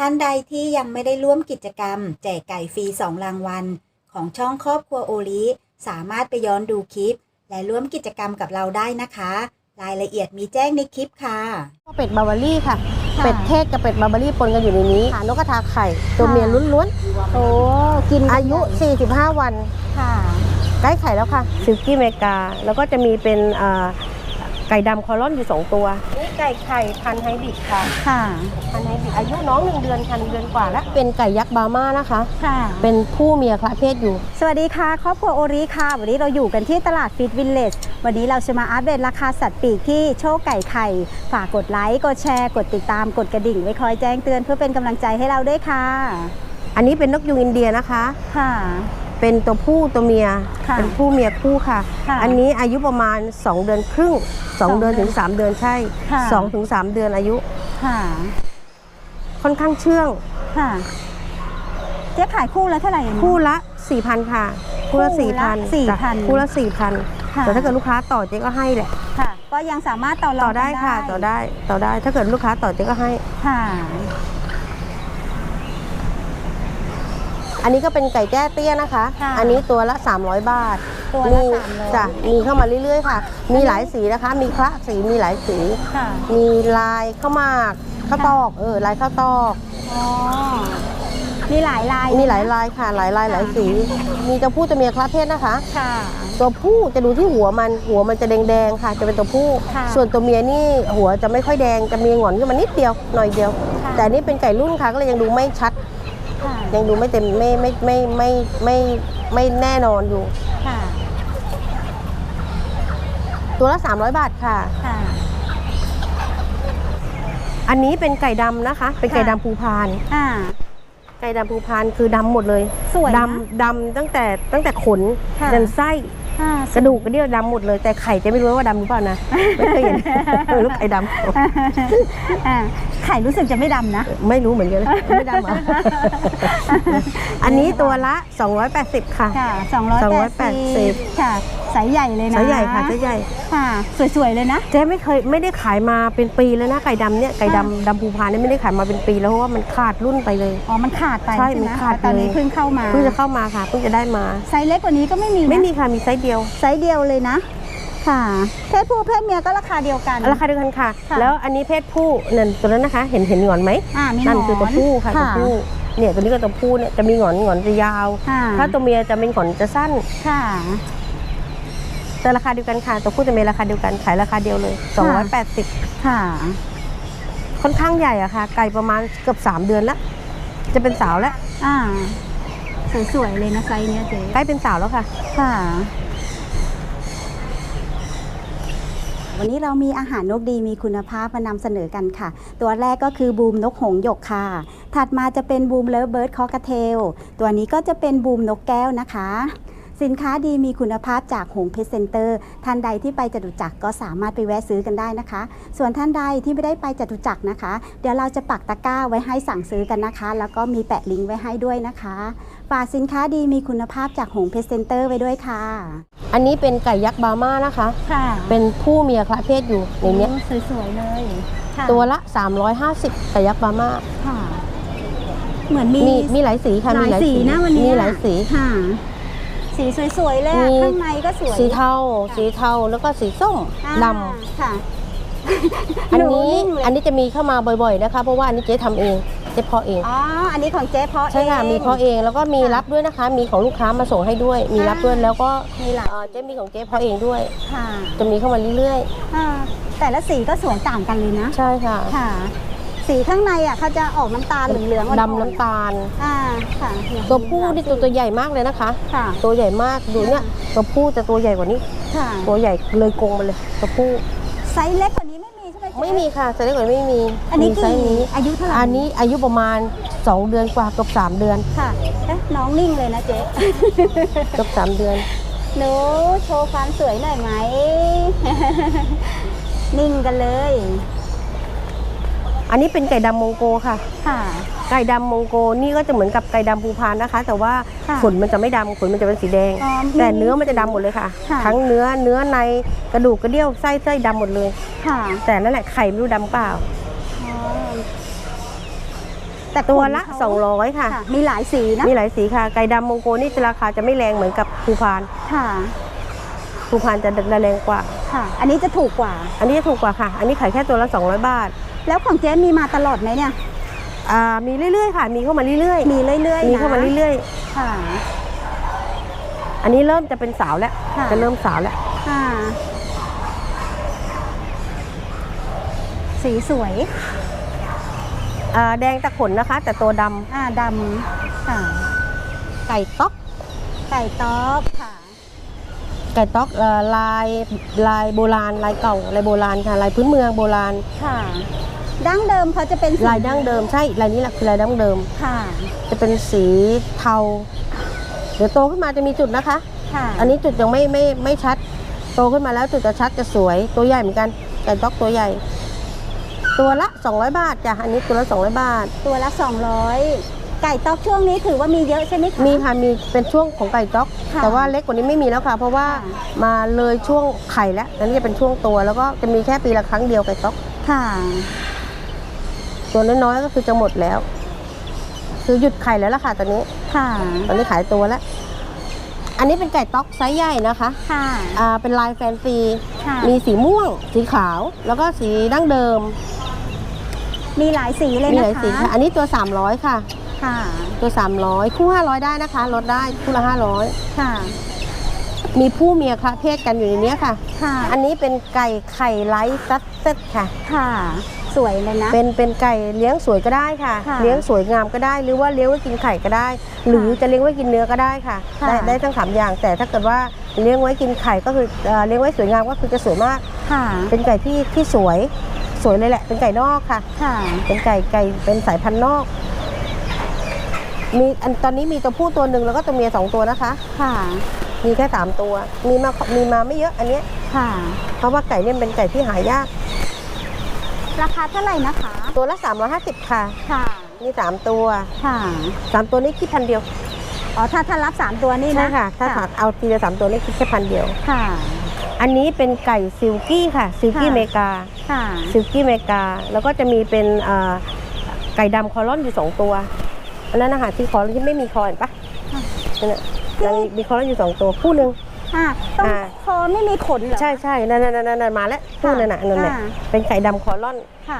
ท่านใดที่ยังไม่ได้ร่วมกิจกรรม แจกไก่ฟรี 2 รางวัล ของช่องครอบครัวโอลิสามารถไปย้อนดูคลิป และร่วมกิจกรรมกับเราได้นะคะ รายละเอียดมีแจ้งในคลิปค่ะ เป็ดบาวารี่ค่ะ ค่ะ เป็ดเทศกับเป็ดบาวารี่ปนกันอยู่ในนี้ค่ะนกกระทาไข่ ตัวค่ะเมียล้วนโอ้กินๆ อายุ 45 วัน ค่ะ ใกล้ไข่แล้วค่ะซิลกี้เมกา แล้วก็จะมีเป็นอ่า ไก่ดำคอลอนอยู่ 2 ตัว นี่ไก่ไข่พันธุ์ไฮบริดค่ะ ค่ะ พันธุ์ไฮบริดอายุน้อง1เดือนค่ะหนึ่งเดือนกว่าแล้ว เป็นไก่ยักษ์บาร์มานะคะ ค่ะ เป็นผู้เมียคละเพศอยู่ สวัสดีค่ะ ครอบครัวโอริค่ะ วันนี้เราอยู่กันที่ตลาดฟิตวิลเลจ วันนี้เราจะมาอัปเดตราคาสัตว์ปีกที่โชคไก่ไข่ ฝากกดไลค์ กดแชร์ กดติดตาม กดกระดิ่งไว้คอยแจ้งเตือนเพื่อเป็นกำลังใจให้เราด้วยค่ะ อันนี้เป็นนกยูงอินเดียนะคะ ค่ะ เป็นตัวผู้ตัวเมีย ค่ะเป็นผู้เมียคู่ค่ะ ค่ะอันนี้อายุประมาณ 2 เดือนครึ่งสอง2เดือนถึง 3 เดือนใช่ค่ะ 2ถึง3เดือนอายุค่ะค่อนข้างเชื่อง ค่ะเจ๊ขายคู่แล้วเท่าไหร่เองคู่ละ 4,000 ค่ะ คู่ละ คู่ละ4,000 4,000จ้ะคู่ละ 4,000ค่ะ แต่ถ้าเกิดลูกค้าต่อเจ๊ก็ให้แหละ ค่ะ ก็ยังสามารถต่อรต่อองได้กันค่ะ ต่อได้ ต่อได้ ถ้าเกิดลูกค้าต่อเจ๊ก็ให้ ค่ะ อันนี้ก็เป็นไก่แจ้เตี้ยนะคะ ค่ะอันนี้ตัวละ 300 บาทตัวละมี300 จ้ะมีเข้ามาเรื่อยๆค่ะ มีหลายสีนะคะ มีคละสีมีหลายสี ค่ะ มีลายข้าวหมากข้าวตอกเออลายข้าวตอก อ๋อ มีหลายลายมีหลายลายค่ะหลายลายหลายสี มีตัวผู้ตัวเมียคละเพศนะคะ ค่ะ ตัวผู้จะดูที่หัวมันหัวมันจะแดงๆค่ะ จะเป็นตัวผู้ ค่ะส่วนตัวเมียนี่หัวจะไม่ค่อยแดงจะมีหงอนขึ้นมานิดเดียวหน่อยเดียว ค่ะ แต่อันนี่เป็นไก่รุ่นค่ะก็เลยยังดูไม่ชัดค่ะ ยังดูไม่เต็มไม่ไม่ไม่ไม่ไม่ไม่แน่นอนอยู่ ค่ะ ตัวละ 300 บาทค่ะ ค่ะ อันนี้เป็นไก่ดำนะคะ เป็นไก่ค่ะดำภูพาน อ่า ไก่ดำภูพานคือดำหมดเลยสวยนะดำดำตั้งแต่ตั้งแต่ขนค่ะ ยันไส้ อ่า กระดูกกระเดี่ยวดำหมดเลย แต่ไข่จะไม่รู้ว่าดำหรือเปล่านะ ไม่เคยเห็นไม่รู้ไข่ดำอ่าไข่รู้สึกจะไม่ดำนะ ไม่รู้เหมือนกันไม่ดำอะอันนี้ตัวละ 280 ค่ะ ค่ะ 280 280ค่ะไซส์ใหญ่เลยนะไซส์ใหญ่ค่ะไซส์ใหญ่ค่ะสวยๆเลยนะเจ๊ไม่เคยไม่ได้ขายมาเป็นปีแล้วนะไก่ดำเนี่ยไก่ดำดำภูพานเนี่ยไม่ได้ขายมาเป็นปีแล้วเพราะว่ามันขาดรุ่นไปเลยอ๋อมันขาดไปใช่ใช่ไหมันขาดตอนนี้เลยเพิ่งเข้ามาเพิ่งจะเข้ามาค่ะเพิ่งจะได้มาไซส์เล็กกว่านี้ก็ไม่มีนะไม่มีค่ะมีไซส์เดียวไซส์เดียวเลยนะ ค่ะ เพศผู้เพศเมียก็ราคาเดียวกัน ราคาเดียวกันค่ะ ค่ะแล้วอันนี้เพศผู้นั่นตัวนั้นนะคะ เห็นเห็นหงอนไหมอ่ามีหนนั่นอนคือตัวผู้ค่ะตัวผู้เนี่ยตัวนี้ก็ตัวผู้เนี่ยจะมีหงอนหงอนจะยาว ค่ะ ถ้าตัวเมียจะเป็นหงอนจะสั้น ค่ะ แต่ราคาเดียวกันค่ะ ตัวผู้ตัวเมียราคาเดียวกันขายราคาเดียวเลย ค่ะ 280 ค่ะ ค่อนข้างใหญ่อะค่ะ ไก่ประมาณเกือบ 3 เดือนแล้วจะเป็นสาวแล้วอ่า สวยๆเลยนะไซส์เนี้ยเจ๊ใกล้เป็นสาวแล้วค่ะ ค่ะ วันนี้เรามีอาหารนกดีมีคุณภาพมานำเสนอกันค่ะ ตัวแรกก็คือบูมนกหงหยกค่ะ ถัดมาจะเป็นบูมเลิฟเบิร์ดคอกเทล ตัวนี้ก็จะเป็นบูมนกแก้วนะคะ สินค้าดีมีคุณภาพจากหงเพชรเซ็นเตอร์ท่านใดที่ไปจตุจักรก็สามารถไปแวะซื้อกันได้นะคะ ส่วนท่านใดที่ไม่ได้ไปจตุจักรนะคะ เดี๋ยวเราจะปักตะกร้าไว้ให้สั่งซื้อกันนะคะ แล้วก็มีแปะลิงก์ไว้ให้ด้วยนะคะฝากสินค้าดีมีคุณภาพจากหงเพชรเซ็นเตอร์ไว้ด้วยค่ะ อันนี้เป็นไก่ยักษ์บาร์มานะคะ ค่ะ เป็นผู้เมียคละเพศอยู่ในเนี้ยสวยๆเลยค่ะตัวละ 350ไก่ยักษ์บาร์มาค่ะ เหมือนมีมีมีหลายสีค่ะหมีลายสีนะวันนี้มีหลายสีค่ะ สีสวยๆเลยอะมี ข้างในก็สวย สีเทา สีเทาแล้วก็สีส้มอ่าดค่ะำอันนี้หงเลยอันนี้จะมีเข้ามาบ่อยๆนะคะเพราะว่าอันนี้เจ๊ทำเองเจ๊เพาะเอง อ๋อ อันนี้ของเจ๊เพาะใช่ค่ะเองมีเพาะเองแล้วก็มีค่ะรับด้วยนะคะ มีของลูกค้ามาส่งให้ด้วย มีรับด้วยอ่าแล้วก็มีหลาย เอ่อเจ๊มีของเจ๊เพาะเองด้วย ค่ะจะมีเข้ามาเรื่อยอ่าแต่ละสีก็สวยต่างกันเลยนะ ๆ ใช่ค่ะ ค่ะ สีข้างในอะเขาจะออกน้ำตาลเหลืองๆอ่อนๆดำน้ำตาล อ่าค่ะตัวผู้นี่ตัวตัวใหญ่มากเลยนะคะ ค่ะ ตัวใหญ่มากดูเนี่ยตัวผู้แต่ตัวใหญ่กว่านี้ ค่ะตัวใหญ่เลยกรงมาเลยตัวผู้ไซส์เล็กกว่านี้ไม่มีใช่ไหมเจ๊ไม่มีค่ะไซส์เล็กกว่านี้ไม่มีอันนี้มีไซกี่ส์นี้อายุเท่าไหร่อันนี้อายุประมาณ 2 เดือนกว่าเกือบ3 เดือนค่ะเอ๊ะน้องนิ่งเลยนะเจ๊ เกือบ3เดือน หนูโชว์ความสวยหน่อยไหม นิ่งกันเลย อันนี้เป็นไก่ดำมองโกค่ะ ค่ะ ไก่ดำมองโกนี่ก็จะเหมือนกับไก่ดำภูพานนะคะ แต่ว่าค่ะขนมันจะไม่ดำขนมันจะเป็นสีแดง อ๋อมีแต่เนื้อมันจะดำหมดเลยค่ะ ค่ะ ทั้งเนื้อเนื้อในกระดูกกระเดี่ยวไส้ไส้ดำหมดเลย ค่ะแต่นั่นแหละไข่ไม่รู้ดำเปล่า อ๋อแต่ตัวขนละ เขา200 ค่ะ ค่ะ มีหลายสีนะ มีหลายสีค่ะ ไก่ดำมงโกนี่จะราคาจะไม่แรงเหมือนกับภูพานค่ะ ภูพานจะแรงกว่า ค่ะ อันนี้จะถูกกว่า อันนี้จะถูกกว่าค่ะ อันนี้ขายแค่ตัวละ 200 บาท แล้วของเจ๊มีมาตลอดไหมเนี่ย อ่ามีเรื่อยๆค่ะ มีเข้ามาเรื่อยมีเรื่อยๆๆนะมีเข้ามาเรื่อยค่ะๆอันนี้เริ่มจะเป็นสาวแล้ว ค่ะ จะเริ่มสาวแล้ว ค่ะ สีสวยอ่าแดงตะขนนะคะ แต่ตัวดำอ่าดำค่ะ ไก่ต๊อก ไก่ต๊อกค่ะ ไก่ต๊อกเอ่อลายลายโบราณลายเก่าลายโบราณค่ะลายพื้นเมืองโบราณ ค่ะ ดั้งเดิมเขาจะเป็นสีลายดั้งเดิมใช่ลายนี้แหละคือลายดั้งเดิม ค่ะ จะเป็นสีเทา เดี๋ยวโตขึ้นมาจะมีจุดนะคะ ค่ะ อันนี้จุดยังไม่ไม่ไม่ชัด โตขึ้นมาแล้วจุดจะชัดจะสวยตัวใหญ่เหมือนกันไก่ต๊อกตัวใหญ่ ตัวละ 200 บาทจ้ะอันนี้ตัวละ 200 บาท ตัวละ 200 ไก่ต๊อกช่วงนี้ถือว่ามีเยอะใช่ไหมคะ มีค่ะมีเป็นช่วงของไก่ต๊อก ค่ะแต่ว่าเล็กกว่านี้ไม่มีแล้วค่ะ เพราะว่าค่ะ มาเลยช่วงไข่แล้วแล้วนี่จะเป็นช่วงตัวแล้วก็จะมีแค่ปีละครั้งเดียวไก่ต๊อก ค่ะ ตัวน้อยๆก็คือจะหมดแล้ว คือหยุดไข่แล้วล่ะค่ะตอนนี้ ค่ะ ตอนนี้ขายตัวแล้ว อันนี้เป็นไก่ต๊อกไซส์ใหญ่นะคะค่ะอ่าเป็นลายแฟนซี ค่ะมีสีม่วง สีขาว แล้วก็สีดั้งเดิม มีหลายสีเลยมีนะคะหลายสีค่ะ อันนี้ตัว 300 ค่ะ ค่ะ ตัว 300 คู่ 500 ได้นะคะ ลดได้คู่ละ ค่ะ 500 มีผู้เมียคละเพศกันอยู่ในนี้ค่ะ ค่ะ อันนี้เป็นไก่ไข่ไลท์ซัสเซ็ตค่ะ ค่ะ สวยเลยนะ เป็นเป็นไก่เลี้ยงสวยก็ได้ค่ะ ค่ะเลี้ยงสวยงามก็ได้ หรือว่าเลี้ยงไว้กินไข่ก็ได้ หรือจะเลี้ยงไว้กินเนื้อก็ได้ค่ะค่ะได้ได้ทั้งสามอย่าง แต่ถ้าเกิดว่าเลี้ยงไว้กินไข่ก็คือเอ่อเลี้ยงไว้สวยงามก็คือจะสวยมาก ค่ะเป็นไก่ที่ที่สวยสวยเลยแหละ เป็นไก่นอกค่ะ ค่ะ เป็นไก่ไก่เป็นสายพันธุ์นอก มีอันตอนนี้มีตัวผู้ตัวหนึ่งแล้วก็ตัวเมียสองตัวนะคะ ค่ะมีแค่สามตัว มีมามีมาไม่เยอะอันเนี้ย ค่ะ เพราะว่าไก่เนี่ยเป็นไก่ที่หายาก ราคาเท่าไหร่นะคะ ตัวละ 350 ค่ะ ค่ะมีสามตัว ค่ะสามตัวนี้คิดพันเดียว อ๋อ ถ้าถ้ารับสามตัวนี่ใช่นะค่ะ ถ้าถามเอาทีละสามตัวนี้คิดแค่พันเดียว ค่ะ อันนี้เป็นไก่ซิลกี้ค่ะซิลกี้ค่ะเมกา ค่ะซิลกี้เมกา แล้วก็จะมีเป็นเอ่อไก่ดำคอลอนอยู่สองตัว อันนั้นนะคะที่คอที่ไม่มีคอเห็นปะค่ะนั่นน่ะแล้วมีมีคอลอนอยู่สองตัวคู่หนึ่ง ค่ะต้องอ่า คอไม่มีขนเหรอ ใช่ใช่นั่นนั่นนั่นนั่นมาแล้วคู่นั่นน่ะนั่นแหละอ่าเป็นไก่ดำคอลอนค่ะ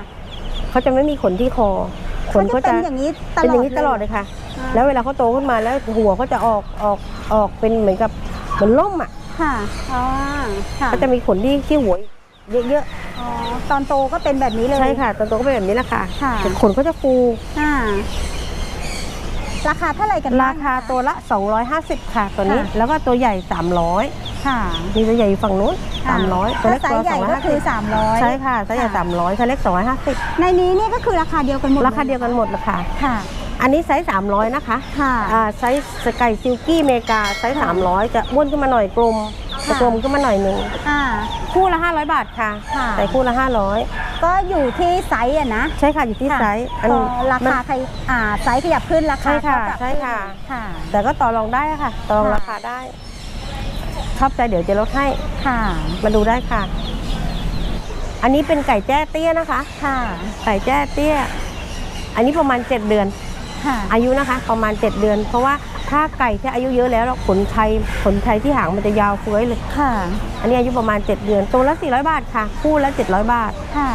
เขาจะไม่มีขนที่คอ ขนเขาเขาจะจะเป็นอย่างนี้ตลอดเป็นอย่างนี้ตลอดเลยค่ะ อ่าแล้วเวลาเขาโตขึ้นมาแล้วหัวเขาจะออกออกออกเป็นเหมือนกับเหมือนล่มอะค่ะอ๋อค่ะเขาจะมีขนที่ที่หัวเยอะอ๋อตอนโตก็เป็นแบบนี้เลยๆใช่ค่ะตอนโตก็เป็นแบบนี้แหละค่ะค่ะ ขนเขาจะฟูค่ะ ราคาเท่าไหร่กันราบ้งคาตัวละ 250 ค่ะตัวนี้ ค่ะ แล้วก็ตัวใหญ่ 300ค่ะมีตัวใหญ่อยู่ฝั่งนู้นค่ะ300ตัวเล็กถ้าไซตัวส์ใหญ่ก็คือ 250 300 ใช่ค่ะไซส์ใหญ่ค่ะ 300ไซส์เล็ก250 ในนี้นี่ก็คือราคาเดียวกันหมดราคาเดียวกันหมดเลยค่ะ ค่ะ อันนี้ไซส์300 นะคะค่ะ อ่าไซส์สไก่ซิลกี้เมกาไซส์ค่ะ300 จะอ้วนขึ้นมาหน่อยกลม ค่ะ จะกลมขึ้นมาหน่อยหนึ่งอ่า คู่ละ 500 บาทค่ะ ค่ะแต่คู่ละ ก็อยู่ที่ไซส์อะนะ500 ใช่ค่ะอยู่ที่ค่ะไซส์อันพอรามันคาใครอ่าไซส์ขยับขึ้นราคาใช่ค่ะก็ปรับใช่ค่ะค่ะ แต่ก็ต่อรองได้ค่ะ ต่อรองค่ะ ราคาได้ ชอบใจเดี๋ยวจะลดให้ ค่ะมาดูได้ค่ะ อันนี้เป็นไก่แจ้เตี้ยนะคะ ค่ะไก่แจ้เตี้ย อันนี้ประมาณ 7 เดือน ค่ะอายุนะคะ ประมาณ 7 เดือน เพราะว่า ถ้าไก่ที่อายุเยอะแล้วเราขนไทยขนไทยที่หางมันจะยาวเฟ้ยเลยค่ะ อันนี้อายุประมาณ 7 เดือนตัวละ 400 บาทค่ะ คู่ละ 700 บาทค่ะ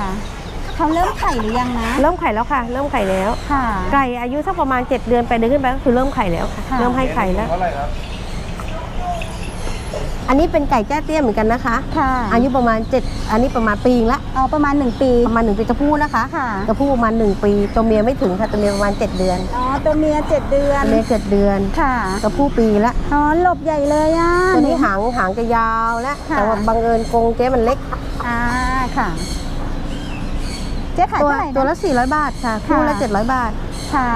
เขาเริ่มไข่หรือยังนะ เริ่มไข่แล้วค่ะ เริ่มไข่แล้วค่ะ ไก่อายุสักประมาณ 7 เดือนไปเดือนขึ้นไปก็คือเริ่มไข่แล้วค่ะค่ะเริ่มให้ไข่แล้วเท่าไหร่ครับ อันนี้เป็นไก่แจ้เตี้ยเหมือนกันนะคะ ค่ะ อายุประมาณ 7 อันนี้ประมาณปีละเอาประมาณ 1 ปี ประมาณหนึ่งปีจะพูดนะคะค่ะ จะพูดประมาณหนึ่งปีตัวเมียไม่ถึงค่ะตัวเมียประมาณ 7 เดือนอ๋อ ตัวเมีย 7 เดือน ตัวเมียเจ็ดเดือนค่ะตัวผู้ปีละอ๋อ หลบใหญ่เลยอะตัวนี้หางหางจะยาวแล้วค่ะแต่ว่าบังเอิญกรงเจ๊มันเล็กอ่าค่ะเจ๊ขายตัวเท่าไหร่นตัวละ 400 บาทค่ะคู่ละค่ะ700 บาทค่ะ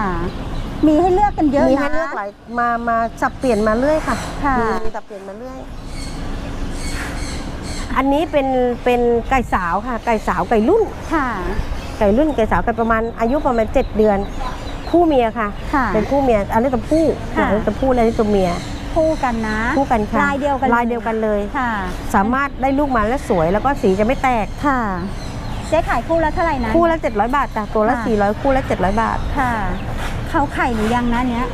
มีให้เลือกกันเยอะนะมีให้เลือกหลายมา มาสับเปลี่ยนมาเรื่อยค่ะ ค่ะ มีมีสับเปลี่ยนมาเรื่อย อันนี้เป็นเป็นไก่สาวค่ะ ไก่สาวไก่รุ่น ค่ะ ไก่รุ่นไก่สาวไก่ประมาณอายุประมาณ 7 เดือน คู่เมียค่ะ ค่ะเป็นคู่เมียอันนี้ตัวผู้ค่ะ อันนี้ตัวผู้และอันนี้ตัวเมียคู่กันนะ คู่กันค่ะลายเดียวกันลายเดียวกันเลยค่ะ สามารถได้ลูกมาแล้วสวยแล้วก็สีจะไม่แตก ค่ะ เจ๊ขายคู่ละเท่าไหร่นะ คู่ละ 700 บาทจ้ะตัวละ ค่ะ 400 คู่ละ 700 บาท ค่ะ เขาไข่หรือยังนะเนี้ย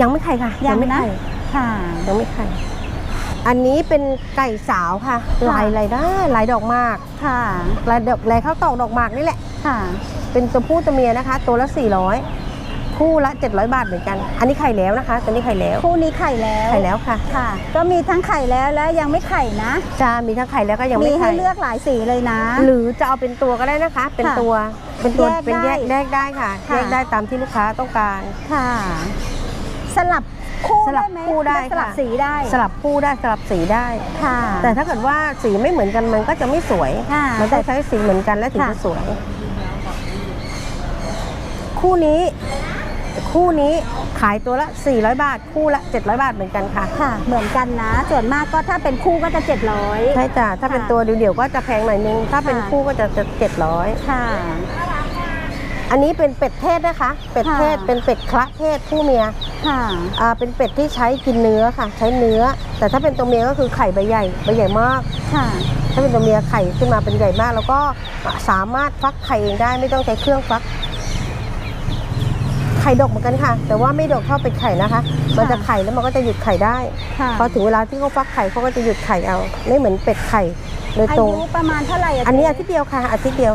ยังไม่ไข่ค่ะยังไม่นะ ไข่ค่ะ ยังไม่ไข่ อันนี้เป็นไก่สาวค่ะค่ะลายลายได้ลายดอกหมากค่ะลายดอกลายข้าวตอกดอกหมากนี่แหละค่ะ เป็นตัวผู้ตัวเมียนะคะ ตัวละ 400 คู่ละ 700 บาทเหมือนกัน อันนี้ไข่แล้วนะคะตัวนี้ไข่แล้ว คู่นี้ไข่แล้วไข่แล้วค่ะค่ะ ก็มีทั้งไข่แล้วและยังไม่ไข่นะจะมีทั้งไข่แล้วก็ยังมีไม่ให้ไข่เลือกหลายสีเลยนะ หรือจะเอาเป็นตัวก็ได้นะคะ เป็นค่ะตัวเป็นตัวแยกเป็นแยกได้แยกได้ค่ะค่ะแยกได้ตามที่ลูกค้าต้องการค่ะ สลับคู่สลับได้ไหมคู่ได้สลับค่ะ สีได้สลับคู่ได้สลับสีได้ ค่ะ แต่ถ้าเกิดว่าสีไม่เหมือนกันมันก็จะไม่สวย ค่ะมันต้องใช้สีเหมือนกันแล้วถึงค่ะ จะสวย คู่นี้ คู่นี้ขายตัวละ 400 บาท คู่ละ 700 บาทเหมือนกันค่ะ ค่ะ เหมือนกันนะ ส่วนมากก็ถ้าเป็นคู่ก็จะ700 ใช่จ้ะ ถ้าเป็นค่ะตัวเดี่ยวๆก็จะแพงหน่อยนึง ถ้าเป็นค่ะ คู่ก็จะจะ700 ค่ะ อันนี้เป็นเป็ดเทศนะคะ เป็ดเทศค่ะ เป็นเป็ดคละเทศผู้เมีย ค่ะอ่าเป็นเป็ดที่ใช้กินเนื้อค่ะ ใช้เนื้อ แต่ถ้าเป็นตัวเมียก็คือไข่ใบใหญ่ใบใหญ่มาก ค่ะ ถ้าเป็นตัวเมียไข่ขึ้นมาเป็นใหญ่มาก แล้วก็สามารถฟักไข่เองได้ไม่ต้องใช้เครื่องฟัก ไข่ดกเหมือนกันค่ะ แต่ว่าไม่ดกเท่าเป็ดไข่นะคะ มันจะไข่แล้วมันก็จะหยุดไข่ได้ ค่ะพอถึงเวลาที่เขาฟักไข่เขาก็จะหยุดไข่เอา ไม่เหมือนเป็ดไข่โดยอาตรงยุประมาณเท่าไหร่ะอันนี้อาเจ๊ทิตย์เดียวค่ะ อาทิตย์เดียว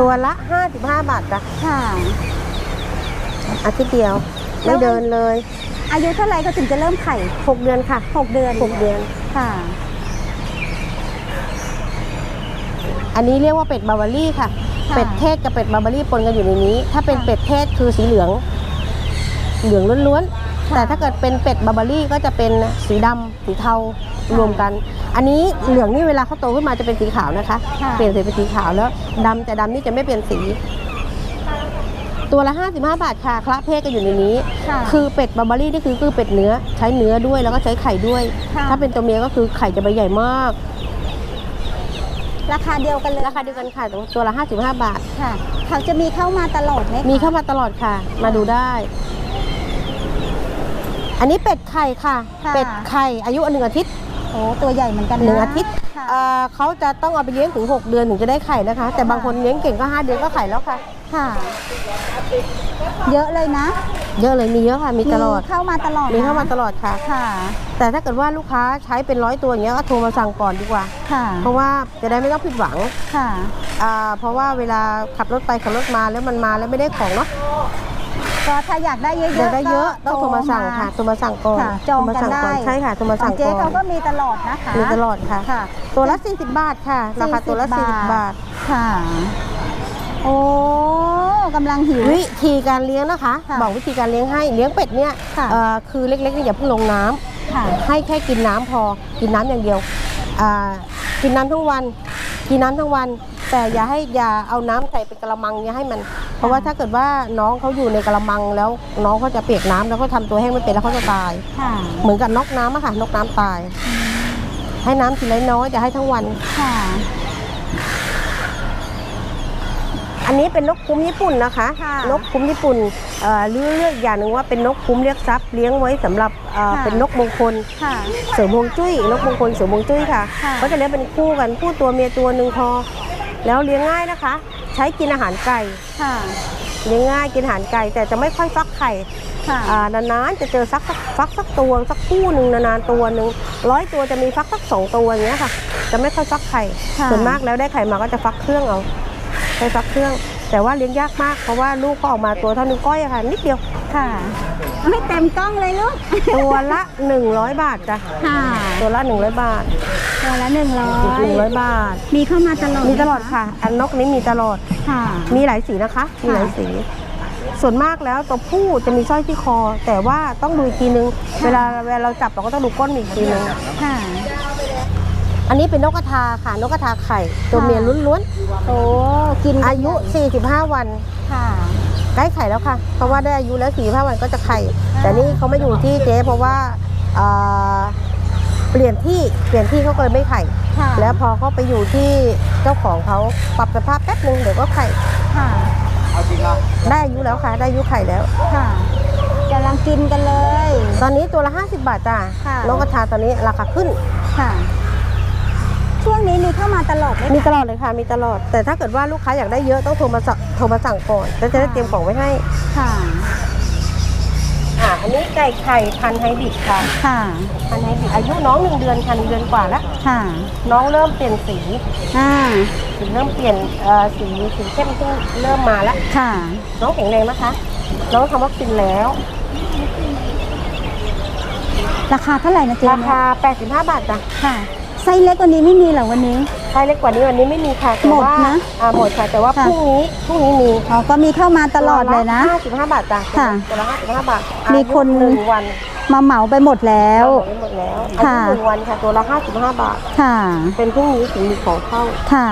ตัวละ 55 บาทจ้ะค่ะอาทิตย์เดียว ไม่เดินเลย อายุเท่าไหร่เขาถึงจะเริ่มไข่6เดือนค่ะหกเดือน6เดือนค่ะ อันนี้เรียกว่าเป็ดบาวารี่ค่ะค่ะ เป็ดเทศกับเป็ดบาวารี่ปนกันอยู่ในนี้ ถ้าเป็นค่ะเป็ดเทศคือสีเหลือง เหลืองล้วนๆค่ะแต่ถ้าเกิดเป็นเป็ดบาวารี่ก็จะเป็นสีดำสีเทาค่ะรวมกัน อันนี้เหลืองนี่เวลาเขาโตขึ้นมาจะเป็นสีขาวนะคะค่ะเปลี่ยนสีเป็นสีขาวแล้วดำแต่ดำนี่จะไม่เปลี่ยนสี ตัวละ 55 บาทค่ะคละเพศก็อยู่ในนี้ ค่ะคือเป็ดบาร์บารี่นี่คือคือเป็ดเนื้อใช้เนื้อด้วยแล้วก็ใช้ไข่ด้วย ค่ะ ถ้าเป็นตัวเมียก็คือไข่จะใบใหญ่มาก ราคาเดียวกันเลยราคาเดียวกันค่ะแต่ว่าตัวละ 55 บาท ค่ะ เขาจะมีเข้ามาตลอดไหมคะมีเข้ามาตลอดค่ะ มาดูได้ อันนี้เป็ดไข่ค่ะค่ะเป็ดไข่อายุหนึ่งอาทิตย์ โอ้ตัวใหญ่เหมือนกันนะหนึ่งอาทิตย์ค่ะ เอ่อเขาจะต้องเอาไปเลี้ยงถึง 6 เดือนถึงจะได้ไข่นะคะ แต่บางคนเลี้ยงเก่งก็ 5 เดือนก็ไข่แล้วค่ะ ค่ะ เยอะเลยนะเยอะเลยมีเยอะค่ะมีตลอด เข้ามาตลอดมีนะเข้ามาตลอดค่ะ ค่ะ แต่ถ้าเกิดว่าลูกค้าใช้เป็นร้อยตัวอย่างเงี้ยก็โทรมาสั่งก่อนดีกว่า ค่ะ เพราะว่าจะได้ไม่ต้องผิดหวังค่ะ อ่าเพราะว่าเวลาขับรถไปขับรถมาแล้วมันมาแล้วไม่ได้ของเนาะ ก็ถ้าอยากได้เยอะๆเดี๋ยวได้เยอะต้องโทรมาสั่งค่ะโทรมาสั่งก่อนค่ะจองโทรมากันสั่ได้ก่อนใช่ค่ะโทรมาขอสั่งงเจ๊ก่อเขานก็มีตลอดนะคะมีตลอดค่ะค่ะ ตัวละ 40 บาทค่ะราคาตัวละ 40 บาทค่ะโอ้กำลังหิววิธีการเลี้ยงนะคะค่ะบอกวิธีการเลี้ยงให้เลี้ยงเป็ดเนี่ยค่ะเอ่อคือเล็กๆนี่อย่าเพิ่งลงน้ำค่ะให้แค่กินน้ำพอกินน้ำอย่างเดียวอ่ากินน้ำทั้งวัน กินน้ำทั้งวัน แต่อย่าให้อย่าเอาน้ำใส่เป็นกระมังอย่าให้มัน เพราะว่าถ้าเกิดว่าน้องเขาอยู่ในกระมังแล้วน้องเขาจะเปียกน้ำแล้วเขาทำตัวแห้งไม่เป็นแล้วเขาจะตายค่ะเหมือนกับนกน้ำอะค่ะนกน้ำตาย ให้น้ำทีละน้อยจะให้ทั้งวันค่ะอันนี้เป็นนกคุ้มญี่ปุ่นนะคะค่ะนกคุ้มญี่ปุ่นเอ่อเรียกเรียกอย่างหนึ่งว่าเป็นนกคุ้มเรียกทรัพย์เลี้ยงไว้สำหรับเอ่อค่ะเป็นนกมงคลค่ะเสริมฮวงจุ้ยนกมงคลเสริมฮวงจุ้ยค่ะค่ะก็จะเลี้ยงเป็นคู่กันคู่ตัวเมียตัวหนึ่งพอ แล้วเลี้ยงง่ายนะคะ ใช้กินอาหารไก่ค่ะเลี้ยงง่ายกินอาหารไก่แต่จะไม่ค่อยฟักไข่ค่ะอ่านานๆจะเจอสักฟักสักตัวสักคู่หนึ่งนานๆตัวหนึ่งร้อยตัวจะมีฟักสักสองตัวอย่างเงี้ยค่ะ จะไม่ค่อยฟักไข่ค่ะส่วนมากแล้วได้ไข่มาก็จะฟักเครื่องเอาใช้ฟักเครื่อง แต่ว่าเลี้ยงยากมากเพราะว่าลูกก็ออกมาตัวเท่านิ้วก้อยอะค่ะนิดเดียว ค่ะ ไม่เต็มกล้องเลยลูก ตัวละ 100 บาทจ้ะค่ะ ตัวละ100 บาทตัวละหนึ่งร้อยหนึ่งร้อยบาท มีเข้ามาตลอดมีตลอดค่ะ อันนกนี้มีตลอดค่ะ มีหลายสีนะคะ มีหลายสี ส่วนมากแล้วตัวผู้จะมีสร้อยที่คอ แต่ว่าต้องดูอีกทีนึงค่ะเวลาเวลาเราจับเราก็ต้องดูก้นอีกทีนึงค่ะ อันนี้เป็นนกกระทาค่ะ นกกระทาไข่ตัวเมียล้วนโอ้กินๆ อายุ 45 วัน ค่ะ ใกล้ไข่แล้วค่ะ เพราะว่าได้อายุแล้ว45วันก็จะไข่ แต่นี่เขาไม่อยู่ที่เจ๊เพราะว่าเอ่อเปลี่ยนที่เปลี่ยนที่เขาก็เลยไม่ไข่ ค่ะแล้วพอเขาไปอยู่ที่เจ้าของเขาปรับสภาพแป๊บนึงเดี๋ยวก็ไข่ ค่ะได้อายุแล้วค่ะ ได้อายุไข่แล้ว ค่ะกำลังกินกันเลย ตอนนี้ตัวละ 50 บาทจ้ะค่ะ นกกระทาตอนนี้ราคาขึ้น ค่ะ ชช่วงนี้มีเข้ามาตลอดไหมมีตลอดเลยค่ะ มีตลอด แต่ถ้าเกิดว่าลูกค้าอยากได้เยอะต้องโทรมาสั่งโทรมาสั่งก่อนแล้วจะได้เตรียมของไว้ให้ ค่ะอ่าอันนี้ไก่ไข่พันธุ์ไฮบริดค่ะ ค่ะพันธุ์ไฮบริดอายุน้องหนึ่งเดือนค่ะหนึ่งเดือนกว่าแล้ว ค่ะน้องเริ่มเปลี่ยนสีอ่าสีเริ่มเปลี่ยนเอ่อสีสีเข้มซึ่งเริ่มมาแล้ว ค่ะน้องแข็งแรงนะคะ น้องทำวัคซีนแล้ว ราคาเท่าไหร่นะเจ๊ราคา 85 บาทจ้ะค่ะไซ ส์เล็กกว่านี้ไม่มีเหรอวันนี้ใครเล็กกว่านี้วันนี้ไม่มีค่ะแต่หมดว่านะอ่าหมดค่ะแต่ว่าค่ะพรุ่งนี้พรุ่งนี้มีอ๋อก็มีเข้ามาตลอดเลยนะ ตัว55 บาทจ้ะค่ะตัวละ55บาทมีคน อายุหนึ่งวันมาเหมาไปหมดแล้ว เอาหมดแล้วอาค่ะยุหนึ่งวันค่ะตัวละ55บาท ค่ะ เป็นพรุ่งนี้ถึงมีของเข้าค่ะ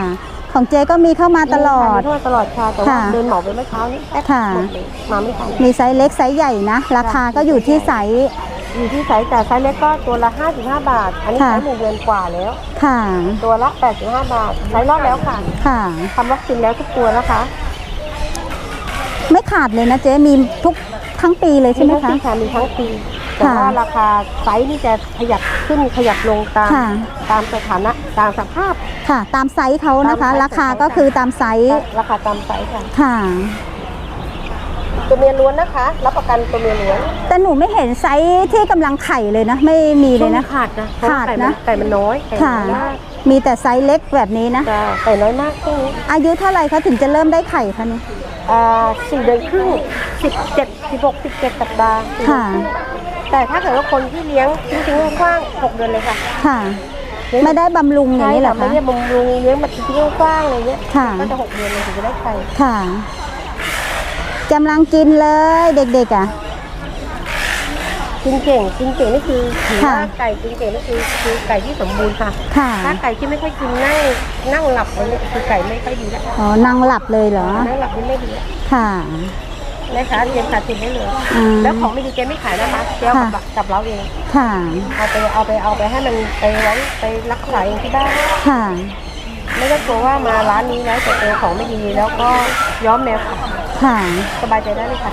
ของเจ๊ก็มีเข้ามาตลอด มีค่ะมีตลอดค่ะแต่ว่าค่ะเดินเหมาไปเมื่อเช้านี้แป๊บค่ะ หมดเลยมาไม่ทัน มีไซส์เล็กไซส์ใหญ่นะ ราคาก็อยู่ที่ไซส์ อยู่ที่ไซส์แต่ไซส์เล็กก็ตัวละ 55 บาท อันนี้ค่ะ ไซส์หนึ่งเดือนกว่าแล้ว ค่ะตัวละ 85 บาทไซส์รอบแล้วค่ะค่ะ ทำวัคซีนแล้วทุกตัวนะคะไม่ขาดเลยนะเจ๊มีทุกทั้งปีเลยใช่ไหมทั้งคะ ปีค่ะมีทั้งปีแต่ค่ะว่าราคาไซส์นี่จะขยับขึ้นขยับลงตามค่ะ ตามสถานะตามสภาพ ค่ะ ตามไซส์เขานะคะ ตามไซส์ ราคาก็คือตามไซส์ราคาตามไซส์ค่ะ ค่ะ ตัวเมียล้วนนะคะ รับประกันตัวเมียล้วนแต่หนูไม่เห็นไซส์ที่กำลังไข่เลยนะ ไม่มีเลยนะ ขาดนะขาดนะ ไก่มันน้อยไก่ค่ะ น้อยมากมีแต่ไซส์เล็กแบบนี้นะ จ้ะไก่น้อยมากช่วงนี้อายุเท่าไหร่เขาถึงจะเริ่มได้ไข่คะเนี่ย อ่าสี่เดือนครึ่งสิบเจ็ดสิบหกสิบเจ็ดสัปดาห์สี่เดือนค่ะครึ่งแต่ถ้าเกิดว่าคนที่เลี้ยงจริงๆกว้างๆหกเดือนเลยค่ะค่ะ ไม่ได้บำรุงอย่างนี้เหรอไม่คะได้บำรุงเลี้ยงแบบทิ้งกว้างๆอะไรเงี้ยค่ะ ก็จะหกเดือนเลยถึงจะได้ไข่ค่ะ กำลังกินเลยเด็กๆอะ กินเก่งกินเก่งนี่คือถือค่ะว่าไก่กินเก่งนี่คือคือไก่ที่สมบูรณ์ค่ะ ค่ะ ถ้าไก่ที่ไม่ค่อยกินนั่งนั่งหลับอะไรเนี่ยคือไก่ไม่ค่อยดีแล้วอ๋อนั่งหลับเลยเหรอ นั่งหลับนี่ไม่ดีแล้วค่ะ นะคะเตรียมขาดทุนได้เลยอืมแล้วของไม่ดีแกไม่ขายนะคะแกเอากับกับเราเองค่ะ เอาไปเอาไปเอาไปให้มันไปไว้ไปรักษาเองที่บ้านค่ะ ไม่ต้องกลัวว่ามาร้านนี้แล้วจะเจอของไม่ดีแล้วก็ย้อมแมวค่ะ ค่ะ สบายใจได้เลยค่ะ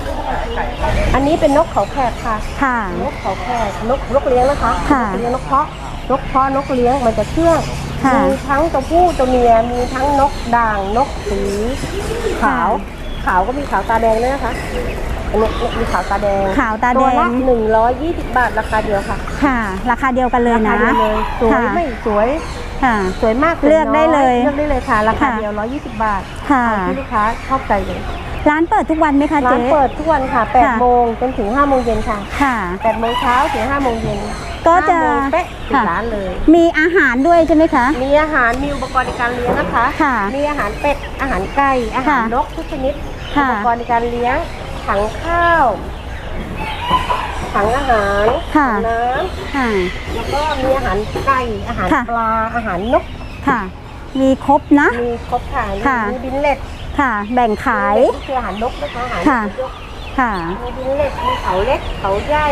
อันนี้เป็นนกเขาแขกค่ะ ค่ะ นกเขาแขกนกนกเลี้ยงนะคะค่ะนกเลี้ยงนกเพาะ นกเพาะนกเลี้ยงมันจะเชื่องค่ะมีทั้งตัวผู้ตัวเมีย มีทั้งนกด่าง นกสีขาว ขาวก็มีขาวตาแดงด้วยนะคะอันนี้มีขาวตาแดง ขาวตาแดตัวละงหนึ่งร้อยยี่สิบบาทราคาเดียวค่ะ ค่ะ ราคาเดียวกันเลยราคานะเดียวเลยสวยค่ะไม่สวยค่ะสวยมากสวยเลือกได้เลยน้อเลือกได้เลยค่ะราคาค่ะเดียวร้อยยี่สิบบาทค่ะเอาที่ลูกค้าชอบใจเลย ร้านเปิดทุกวันไหมคะร้าเจ๊นเปิดทุกวันค่ะค่ะ8โมงจนถึง5โมงเย็นค่ะค่ะ 8โมงเช้าถึง5โมงเย็นก็จะห้าโมงเป๊ะถึงค่ะ ร้านเลย มีอาหารด้วยใช่ไหมคะ มีอาหารมีอุปกรณ์ในการเลี้ยงนะคะ ค่ะมีอาหารเป็ด อาหารไก่ อาหารค่ะนกทุกชนิด ค่ะ อุปกรณ์ในการเลี้ยง ถังข้าว ถังอาหารค่ะ ถังน้ค่ะำแล้วก็มีอาหารไก่ อาหารค่ะ ปลา อาหารนก ค่ะ มีครบนะ มีครบค่ะค่ะ มีบินเล็ต ค่ะ แบ่งขาย นี่คืออาหารนกนะคะอาหารค่ะนกค่ะ มีบินเล็ตมีเขาเล็กเขาใหญ่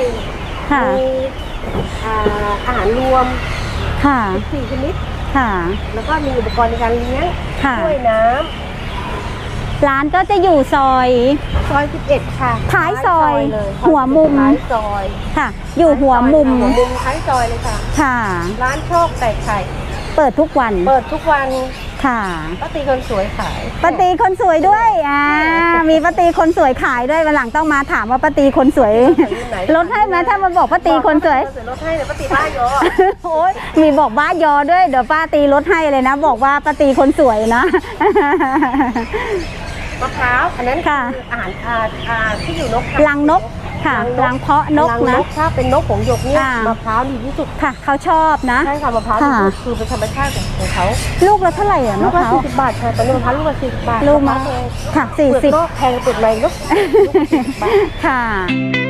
ค่ะ มีอ่าอาหารรวมค่ะ สี่ชนิด ค่ะ แล้วก็มีอุปกรณ์ในการเลี้ยงค่ะ ด้วยน้ร้านก็จะอยู่ซอยำซอย 11 ค่ะท้ายซอยเลยหัวมุม ท้ายซอยค่ะ อยู่หัวมุม หัวมุมท้ายซอยเลยค่ะ ค่ะ ร้านโชคไก่ไข่ เปิดทุกวัน เปิดทุกวัน ค่ะป้าตีคนสวยขายปาตีคนสวยด้วยอ่ามีปาตีคนสวยขายด้วยวันหลังต้องมาถามว่าปาตีคนสวยลดให้ไหมถ้ามาบอกปาตีคนสวยลดให้เดี๋ยวป้าตีบ้ายอโอ้ยมีบอกบ้ายอด้วยเดี๋ยวป้าตีลดให้เลยนะ บอกว่าป้าตีคนสวยนะมะพร้าวอันนั้นค่ะคืออาหารอ่าอ่าที่อยู่นกค่ะลังนก ค่ะลังเพาะนกรังนะ ถ้าเป็นนกผงหยกเนี่ยอ่ามมะพร้าวดีที่สุดค่ะเขาชอบนะ ใช่ค่ะมะพร้าวดีค่ะที่สุดคือเป็นธรรมชาติของเขาลูกละเท่าไหร่อะลูมะกพละร้าวสี่สิบบาทค่ะตอนนี้มะพร้าวลูกละสี่สิบบาทลูกมะพร้าวแพงค่ะสี่เปลือกสิบ นอกแพงเปลือกในลูกค่ะ